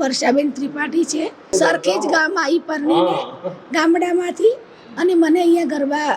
વર્ષાબેન ત્રિપાઠી છે. સરખેજ ગામ આવી પરણીને ગામડામાંથી. અને મને અહીંયા ગરબા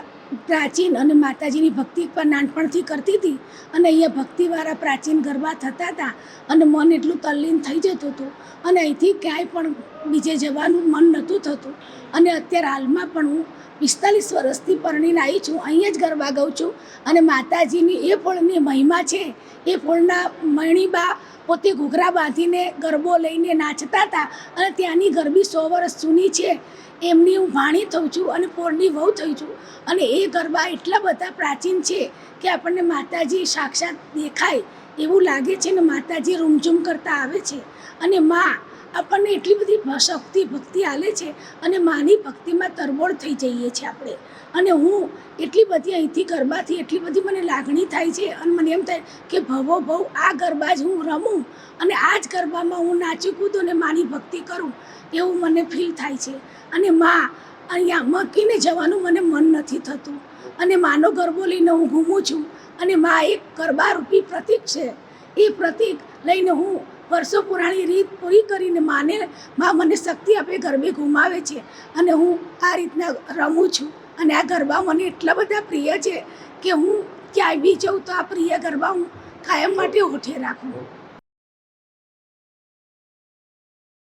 પ્રાચીન અને માતાજીની ભક્તિ પણ નાનપણથી કરતી હતી. અને અહીંયા ભક્તિવાળા પ્રાચીન ગરબા થતા હતા. અને મન એટલું તલ્લીન થઈ જતું હતું. અને અહીંથી ક્યાંય પણ બીજે જવાનું મન નહોતું થતું. અને અત્યારે હાલમાં પણ હું પિસ્તાલીસ વર્ષથી પરણીને આવી છું. અહીંયા જ ગરબા ગાઉં છું. અને માતાજીની એ ફળની મહિમા છે. એ ફળના મણીબા પોતે ઘૂઘરા બાંધીને ગરબો લઈને નાચતા હતા. અને ત્યાંની ગરબી સો વર્ષ જૂની છે. એમની હું ભાણી થઉં છું અને પોળની વહુ થઈ છું. અને એ ગરબા એટલા બધા પ્રાચીન છે કે આપણને માતાજી સાક્ષાત દેખાય એવું લાગે છે ને માતાજી રૂમઝૂમ કરતા આવે છે. અને માં આપણને એટલી બધી શક્તિ ભક્તિ આલે છે અને માની ભક્તિમાં તરબોળ થઈ જઈએ છીએ આપણે. અને હું એટલી બધી અહીંથી ગરબાથી એટલી બધી મને લાગણી થાય છે અને મને એમ થાય કે ભવો, ભવ, આ ગરબા જ હું રમું અને આ જ ગરબામાં હું નાચી, કૂદું અને માની ભક્તિ કરું એવું મને ફીલ થાય છે. અને માં અહીંયા મૂકીને જવાનું મને મન નથી થતું. અને માનો ગરબો લઈને હું ઘૂમું છું અને માં એક ગરબા રૂપી પ્રતીક છે. એ પ્રતિક લઈને હું વર્ષો પુરાણી રીત પૂરી કરીને માને, માં મને શક્તિ આપે, ગરબે ઘુમાવે છે. અને હું આ રીતના રમું છું. અને આ ગરબા મને એટલા બધા પ્રિય છે કે હું ક્યાંય બી જાઉં તો આ પ્રિય ગરબા હું કાયમ માટે ઓઠે રાખું.